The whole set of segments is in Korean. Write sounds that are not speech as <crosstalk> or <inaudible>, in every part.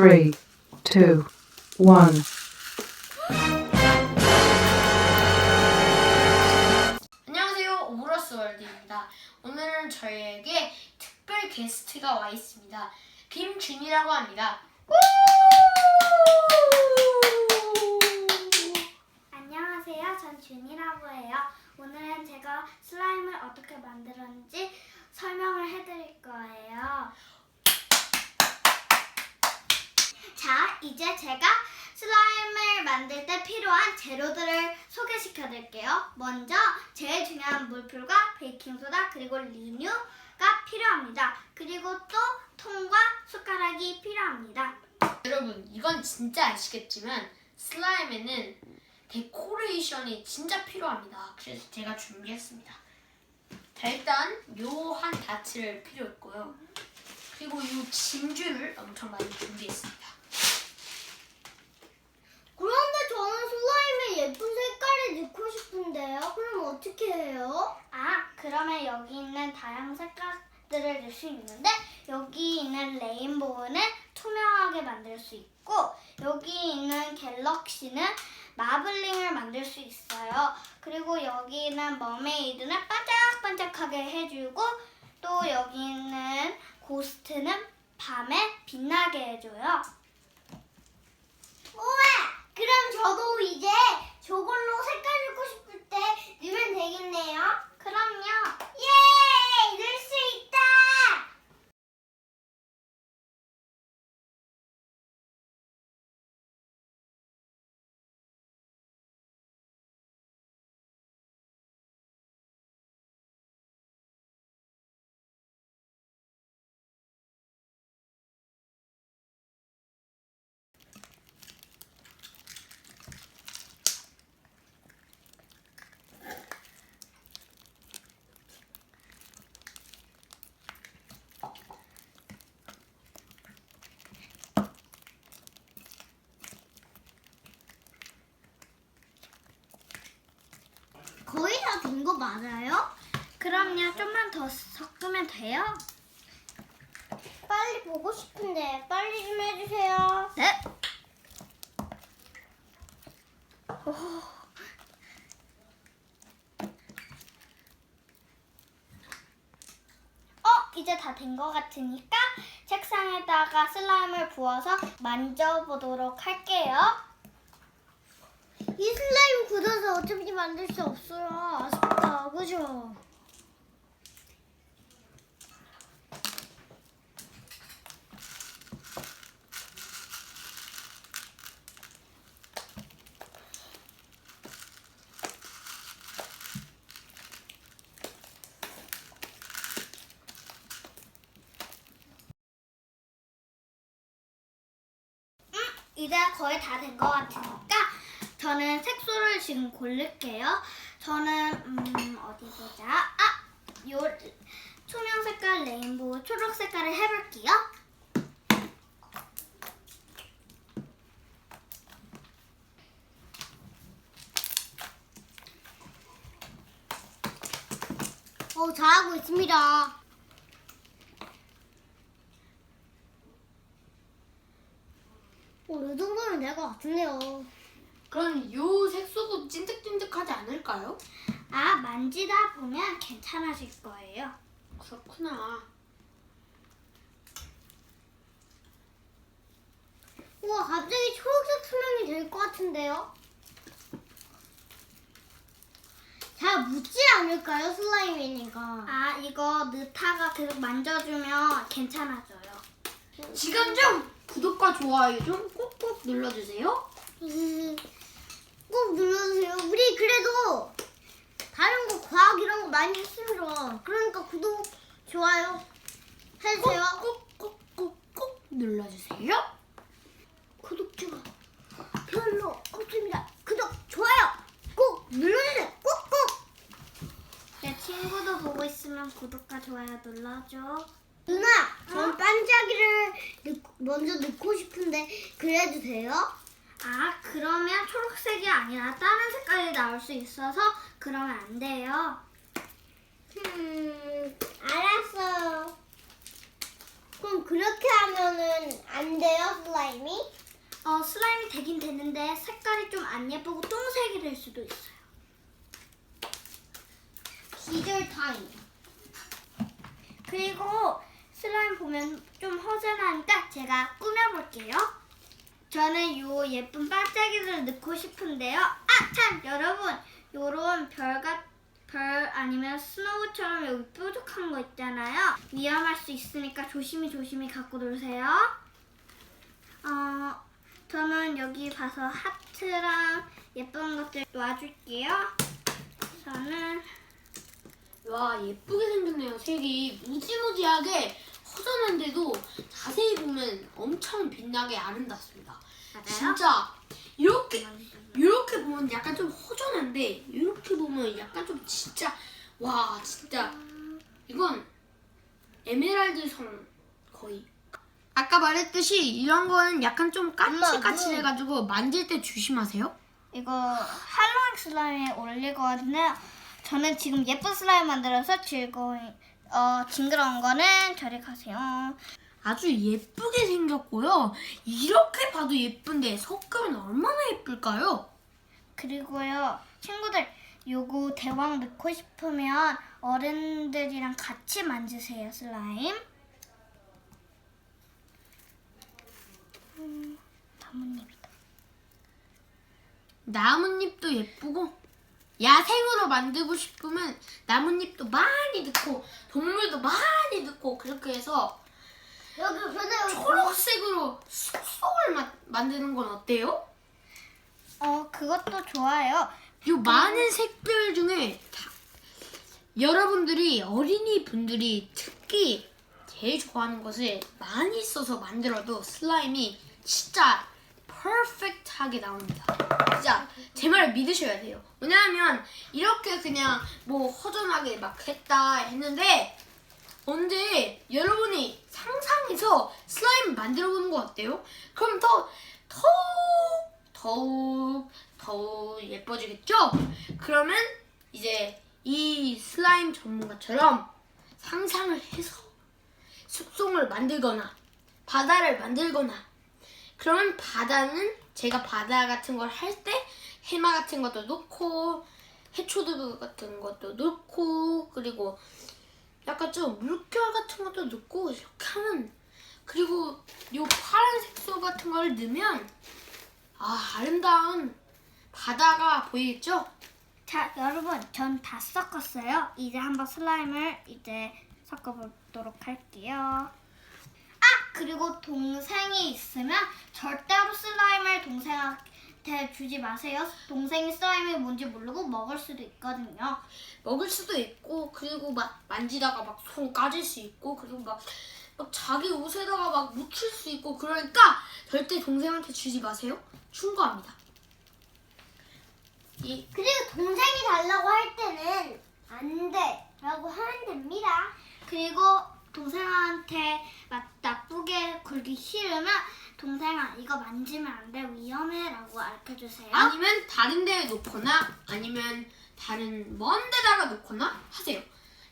five, four, three, two, one. 안녕하세요. 오브러스 월드입니다. 오늘은 저희에게 특별 게스트가 와 있습니다. 김준이라고 합니다. 안녕하세요. 전 준이라고 해요. 오늘은 제가 슬라임을 어떻게 만들었는지 설명을 해드릴 거예요. 자, 이제 제가 슬라임을 만들 때 필요한 재료들을 소개시켜 드릴게요. 먼저 제일 중요한 물풀과 베이킹소다 그리고 리뉴가 필요합니다. 그리고 또 통과 숟가락이 필요합니다. 여러분, 이건 진짜 아시겠지만 슬라임에는 데코레이션이 진짜 필요합니다. 그래서 제가 준비했습니다. 자, 일단 요 한 다츠를 필요했고요. 그리고 요 진주를 엄청 많이 준비했습니다. 그런데 저는 슬라임에 예쁜 색깔을 넣고 싶은데요. 그럼 어떻게 해요? 아, 그러면 여기 있는 다양한 색깔들을 넣을 수 있는데 여기 있는 레인보우는 투명하게 만들 수 있고 여기 있는 갤럭시는 마블링을 만들 수 있어요. 그리고 여기 있는 머메이드는 반짝반짝하게 해주고 또 여기 있는 고스트는 밤에 빛나게 해줘요. 우와! 그럼 저도 이제 저걸로 색깔 넣고 싶을 때 넣으면 되겠네요? 그럼요. 예! 넣을 수 있다! 된거 맞아요? 그럼요. 좀만 더 섞으면 돼요. 빨리 보고 싶은데 빨리 좀 해주세요. 네. 어, 이제 다 된 것 같으니까 책상에다가 슬라임을 부어서 만져보도록 할게요. 이 슬라임 굳어서 어차피 만들 수 없어요. 아쉽다. 그죠? 이제 거의 다 된 것 같으니까 저는 색소를 지금 고를게요. 저는 음 어디 보자. 아, 요 투명 색깔 레인보우 초록 색깔을 해볼게요. 어, 잘하고 있습니다. 어, 이 정도면 될 것 같은데요. 그럼 요 색소도 찐득찐득하지 않을까요? 아, 만지다 보면 괜찮아질 거예요. 그렇구나. 우와, 갑자기 초록색 투명이 될 것 같은데요? 잘 묻지 않을까요, 슬라임이니까? 아, 이거 느타가 계속 만져주면 괜찮아져요. 지금 좀 구독과 좋아요 좀 꾹꾹 눌러주세요. <laughs> 음, 꼭 눌러주세요. 우리 그래도 다른 거 과학 이런 거 많이 했습니다. 그러니까 구독, 좋아요 해주세요. 꾹꾹꾹꾹 눌러주세요. 구독자가 별로 없습니다. 구독, 좋아요 꼭 눌러주세요. 꾹꾹. 내 친구도 보고 있으면 구독과 좋아요 눌러줘. 누나, 전 반짝이를 넣- 먼저 넣고 싶은데 그래도 돼요? 아, 그러면 초록색이 아니라 다른 색깔이 나올 수 있어서 그러면 안 돼요. 음, 알았어요. 그럼 그렇게 안 돼요, 슬라임이? 어, 슬라임이 되긴 되는데 색깔이 좀 안 예쁘고 똥색이 될 수도 있어요. 기절 타임. 그리고 슬라임 보면 좀 허전하니까 제가 꾸며볼게요. 저는 요 예쁜 반짝이를 넣고 싶은데요. 아, 참! 여러분, 요런 별같, 별 아니면 스노우처럼 여기 뾰족한 거 있잖아요. 위험할 수 있으니까 조심히 조심히 갖고 놀세요. 어, 저는 여기 봐서 하트랑 예쁜 것들 놔줄게요. 저는 와 예쁘게 생겼네요. 색이 무지무지하게 허전한데도 자세히 보면 엄청 빛나게 아름답습니다. 맞아요. 진짜 이렇게 이렇게 보면 약간 좀 허전한데 이렇게 보면 약간 좀 진짜 와 진짜 이건 에메랄드 성 거의 아까 말했듯이 이런 거는 약간 좀 까칠까칠해가지고 만질 때 조심하세요. 이거 할로윈 슬라임에 올릴 거거든요. 저는 지금 예쁜 슬라임 만들어서 즐거운 어 징그러운 거는 저리 가세요. 아주 예쁘게 생겼고요. 이렇게 봐도 예쁜데 섞으면 얼마나 예쁠까요? 그리고요 친구들 요거 대왕 넣고 싶으면 어른들이랑 같이 만지세요 슬라임. 음, 나뭇잎이다. 나뭇잎도 예쁘고 야생으로 만들고 싶으면 나뭇잎도 많이 넣고 동물도 많이 넣고 그렇게 해서 여기 근데 초록색으로 숲속을 마- 만드는 건 어때요? 어 그것도 좋아요. 이 많은 색들 중에 다 여러분들이 어린이 분들이 특히 제일 좋아하는 것을 많이 써서 만들어도 슬라임이 진짜 퍼펙트하게 나옵니다. 진짜 제 말을 믿으셔야 돼요. 왜냐하면 이렇게 그냥 뭐 허전하게 막 했다 했는데 언제 여러분이 상상해서 슬라임 만들어 보는 거 어때요? 그럼 더 더욱 더욱 더욱 예뻐지겠죠? 그러면 이제 이 슬라임 전문가처럼 상상을 해서 숲송을 만들거나 바다를 만들거나 그러면 바다는 제가 바다 같은 걸 할 때 해마 같은 것도 넣고 해초들 같은 것도 넣고 그리고 약간 좀 물결 같은 것도 넣고 이렇게 하면 그리고 요 파란 색 소 같은 걸 넣으면 아 아름다운 바다가 보이겠죠? 자, 여러분, 전 다 섞었어요. 이제 한번 슬라임을 이제 섞어보도록 할게요. 아, 그리고 동생이 있으면 절대로 슬라임을 동생한테 주지 마세요. 동생이 슬라임이 뭔지 모르고 먹을 수도 있거든요. 먹을 수도 있고 그리고 막 만지다가 막 손 까질 수 있고 그리고 막, 막 자기 옷에다가 막 묻힐 수 있고 그러니까 절대 동생한테 주지 마세요. 충고합니다. 이 그리고 동생이 달라고 할 때는 안 돼. 라고 하면 됩니다. 그리고 동생한테 막 나쁘게 굴기 싫으면 동생아 이거 만지면 안 돼 위험해 라고 알려주세요. 아니면 다른 데에 놓거나 아니면 다른 먼 데다가 놓거나 하세요.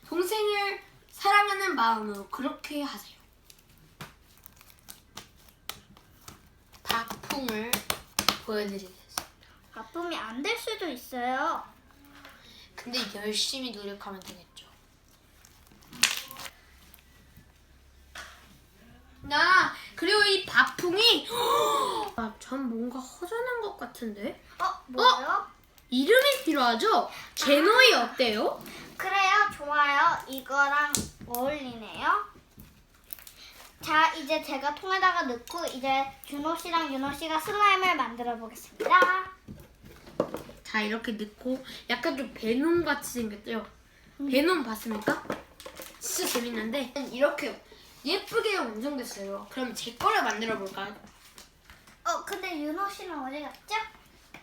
동생을 사랑하는 마음으로 그렇게 하세요. 박풍을 보여드리겠습니다. 아픔이 안 될 수도 있어요. 근데 열심히 노력하면 되겠죠. 나 그리고 이 바풍이 <gasps> 아, 전 뭔가 허전한 것 같은데 어 뭐요? 이름이 필요하죠? 제노이 어때요? 그래요 좋아요. 이거랑 어울리네요. 자 이제 제가 통에다가 넣고 이제 준호 씨랑 윤호 씨가 슬라임을 만들어 보겠습니다. 자 이렇게 넣고 약간 좀 베놈 같이 생겼죠? 베놈 봤습니까? 진짜 재밌는데 이렇게 예쁘게 완성됐어요. 그럼 제 거를 만들어 볼까요? 어 근데 윤호 씨는 어디 갔죠?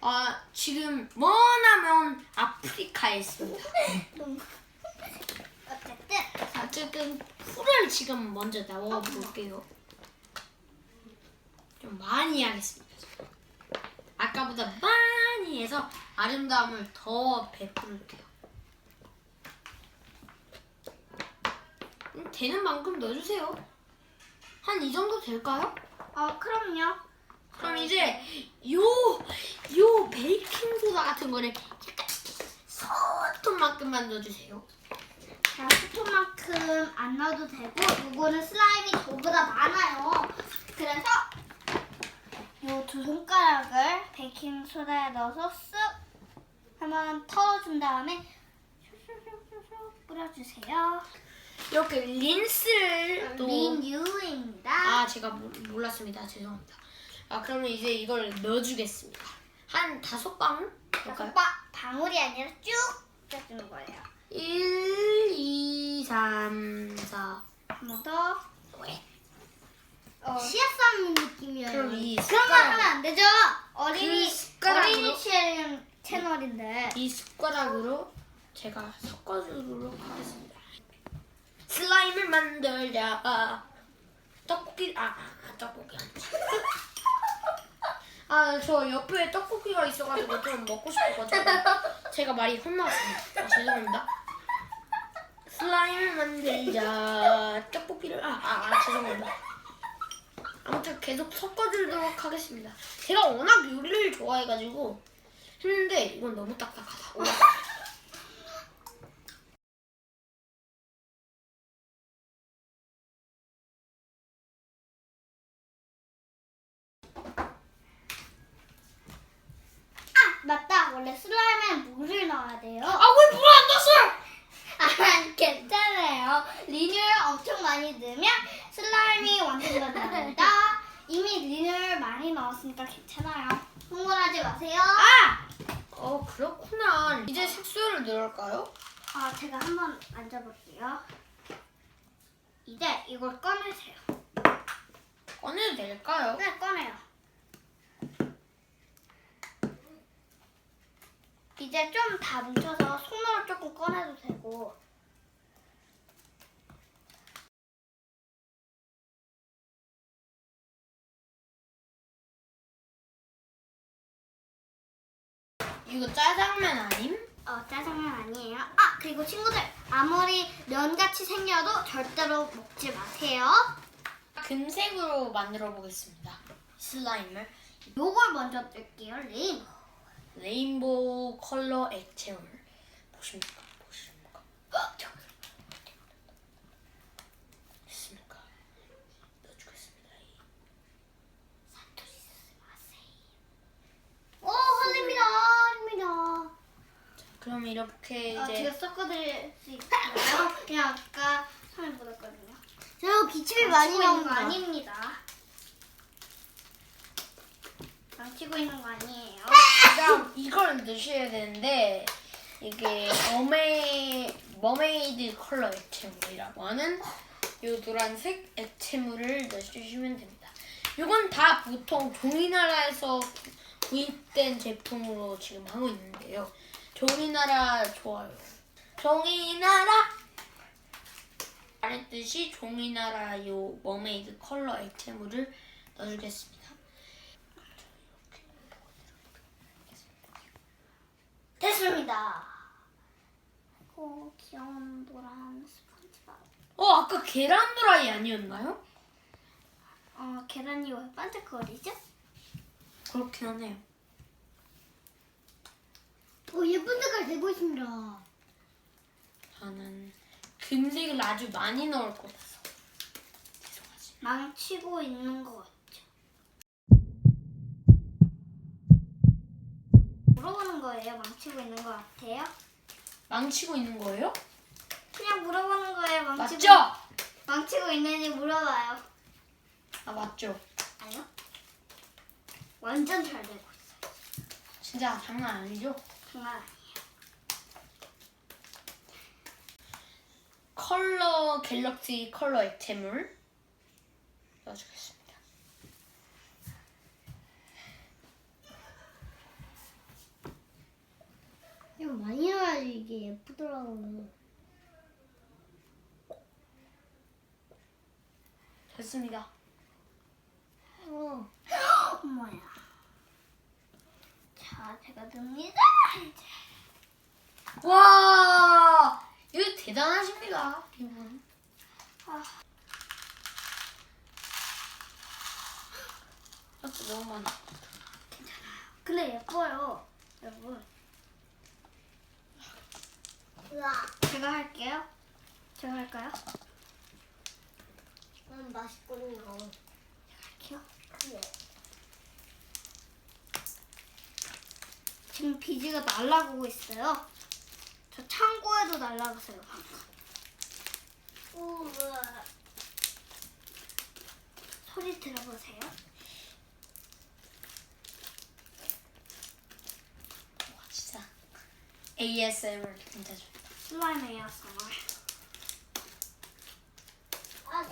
아 지금 머나먼 아프리카에 있습니다. <laughs> 너무 어쨌든 어쨌든 풀을 지금 먼저 넣어 볼게요. 좀 많이 하겠습니다. 아까보다 많이 해서 아름다움을 더 베풀게요. 되는 만큼 넣어주세요. 한 이 정도 될까요? 어, 그럼요. 그럼 이제 요, 요 베이킹 소다 같은 거를 약간 손톱만큼만 넣어주세요. 자, 스톤만큼 안 넣어도 되고, 이거는 슬라임이 저보다 많아요. 그래서 요 두 손가락을 베이킹 소다에 넣어서 쓱 한번 터준 다음에 슉슉슉슉 뿌려주세요. 이렇게 린스를 또 린유입니다. 아 제가 모- 몰랐습니다. 죄송합니다. 아 그러면 이제 이걸 넣어주겠습니다. 한 다섯 방울 넣을까요? 바, 방울이 아니라 쭉 빼주는 거예요. 1, 2, 3, 4. 한번 더. 왜? 어, 씨앗 쌓는 느낌이에요. 그럼 이 그런 거 숟가락- 하면 안 되죠. 어린이 그 숟가락으로? 어린이 채- 채널인데. 이 숟가락으로 제가 섞어주도록 하겠습니다. 슬라임을 만들자. 떡볶이 아, 아 떡볶이. 아 저 옆에 떡볶이가 있어가지고 좀 먹고 싶어가지고 제가 말이 혼나왔습니다. 아, 죄송합니다. 슬라임을 만들자. 떡볶이를 아, 아, 아 죄송합니다. 아무튼 계속 섞어주도록 하겠습니다. 제가 워낙 요리를 좋아해가지고 했는데 이건 너무 딱딱하다. 아 맞다. 원래 슬라임엔 물을 넣어야 돼요. 아왜 물을 안 넣었어요? 아 괜찮아요. 리뉴얼 엄청 많이 넣으면 슬라임이 완성가 됩니다. 이미 리뉴얼 많이 넣었으니까 괜찮아요. 흥분하지 마세요. 아! 어 그렇구나. 이제 색소를 넣을까요? 아, 제가 한번 앉아볼게요. 이제 이걸 꺼내세요. 꺼내도 될까요? 네, 꺼내요. 이제 좀 다 뭉쳐서 손으로 조금 꺼내도 되고. 이거 짜장면 아님? 어, 짜장면 아니에요. 아, 그리고 친구들, 아무리 면같이 생겨도 절대로 먹지 마세요. 금색으로 만들어 보겠습니다. 슬라임을 요걸 먼저 뜰게요, 린. 레인보우 컬러 액체물 보십니까? 보십니까? 헉. 됐습니까? 넣어주겠습니다. 오, 흘립니다, 흘립니다. 그럼 이렇게 어, 이제 제가 섞어드릴 수 있나요? <laughs> 그냥 아까 손에 묻었거든요. 저 기침이 많이 나온 거 아닙니다. 망치고 있는 거 아니에요. 그다음 이걸 넣으셔야 되는데 이게 머메 머메이드 컬러 액체물이라고 하는 요 노란색 액체물을 넣어주시면 됩니다. 이건 다 보통 종이 나라에서 구입된 제품으로 지금 하고 있는데요. 종이 나라 좋아요. 종이 나라 말했듯이 종이 나라 요 머메이드 컬러 액체물을 넣어주겠습니다. 됐습니다. 오, 귀여운 노란 스펀지밥. 어 아까 계란 드라이 아니었나요? 어, 계란이 왜 반짝거리죠? 그렇긴 하네요. 오, 예쁜 색깔 되고 있습니다. 저는 금색을 아주 많이 넣을 것 같아서 죄송하지. 망치고 있는 것 같죠? 물어보는 거예요. 망치고 있는 것 같아요? 망치고 있는 거예요? 그냥 물어보는 거예요. 망치고, 맞죠? 망치고 있는지 물어봐요. 아 맞죠. 아니요? 완전 잘 되고 있어요. 진짜 장난 아니죠? 정말 아니에요. 컬러 갤럭시 컬러 액체물 넣어주겠습니다. 이거 많이 넣어야지 이게 예쁘더라고요. 됐습니다. 어. 어머야. 자, 제가 넣습니다. 이제. 와 이거 대단하십니다 이분. 그것도 너무 많아. 근데 예뻐요, 여러분. 우와. 제가 할게요. 제가 할까요? 난 맛있거든요. 할게요. 그래. 지금 비지가 날아가고 있어요. 저 창고에도 날아가세요. 우와. 소리 들어보세요. 와 진짜 ASMR 진짜 좋다. 슬라임 ASMR. 아,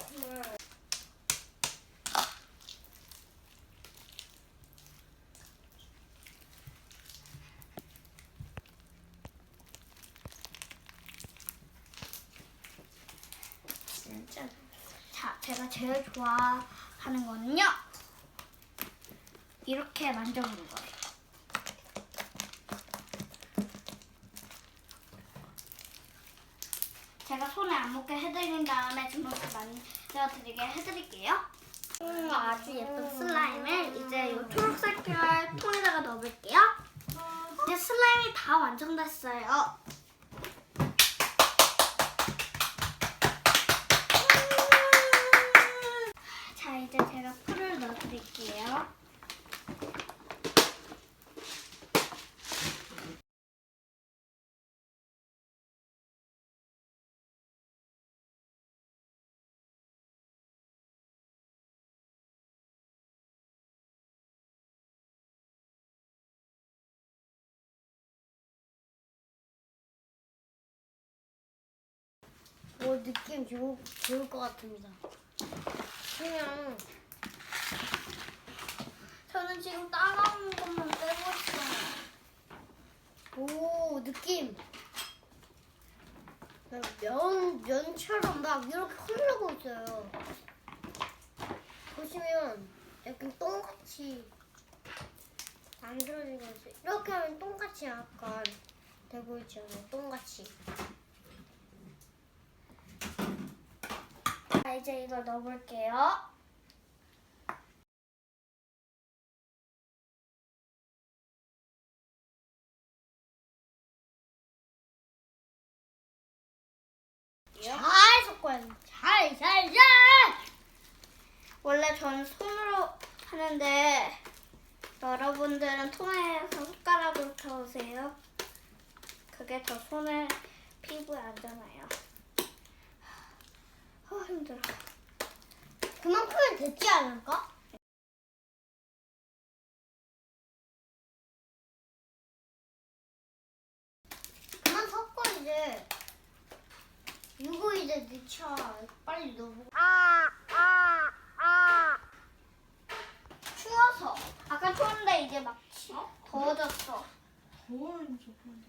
진짜. 자, 제가 제일 좋아하는 거는요. 이렇게 만져보는 거예요. 제가 손에 안 묻게 해드린 다음에 주먹을 만져드리게 해드릴게요. 음, 아주 예쁜 슬라임을 이제 이 초록색깔 통에다가 넣어볼게요. 이제 슬라임이 다 완성됐어요. 자, 이제 제가 풀을 넣어드릴게요. 오 느낌 좋, 좋을 것 같습니다. 그냥 저는 지금 따가운 것만 빼고 있어요. 오 느낌 면 면처럼 막 이렇게 흐르고 있어요. 보시면 약간 똥같이 만들어지고 있어요. 이렇게 하면 똥같이 약간 되고 있잖아요. 똥같이. 이제 이걸 넣어볼게요. 잘 섞어야 돼. 잘, 잘, 잘. 원래 저는 손으로 하는데 여러분들은 통에서 숟가락으로 켜오세요. 그게 더 손에 피부에 안전해요. 아 힘들어. 그만큼은 됐지 않을까? 그만 섞어 이제. 이거 이제 넣자. 빨리 넣어. 추워서 아까 추운데 이제 막 치- 더워졌어. 더워는 조금.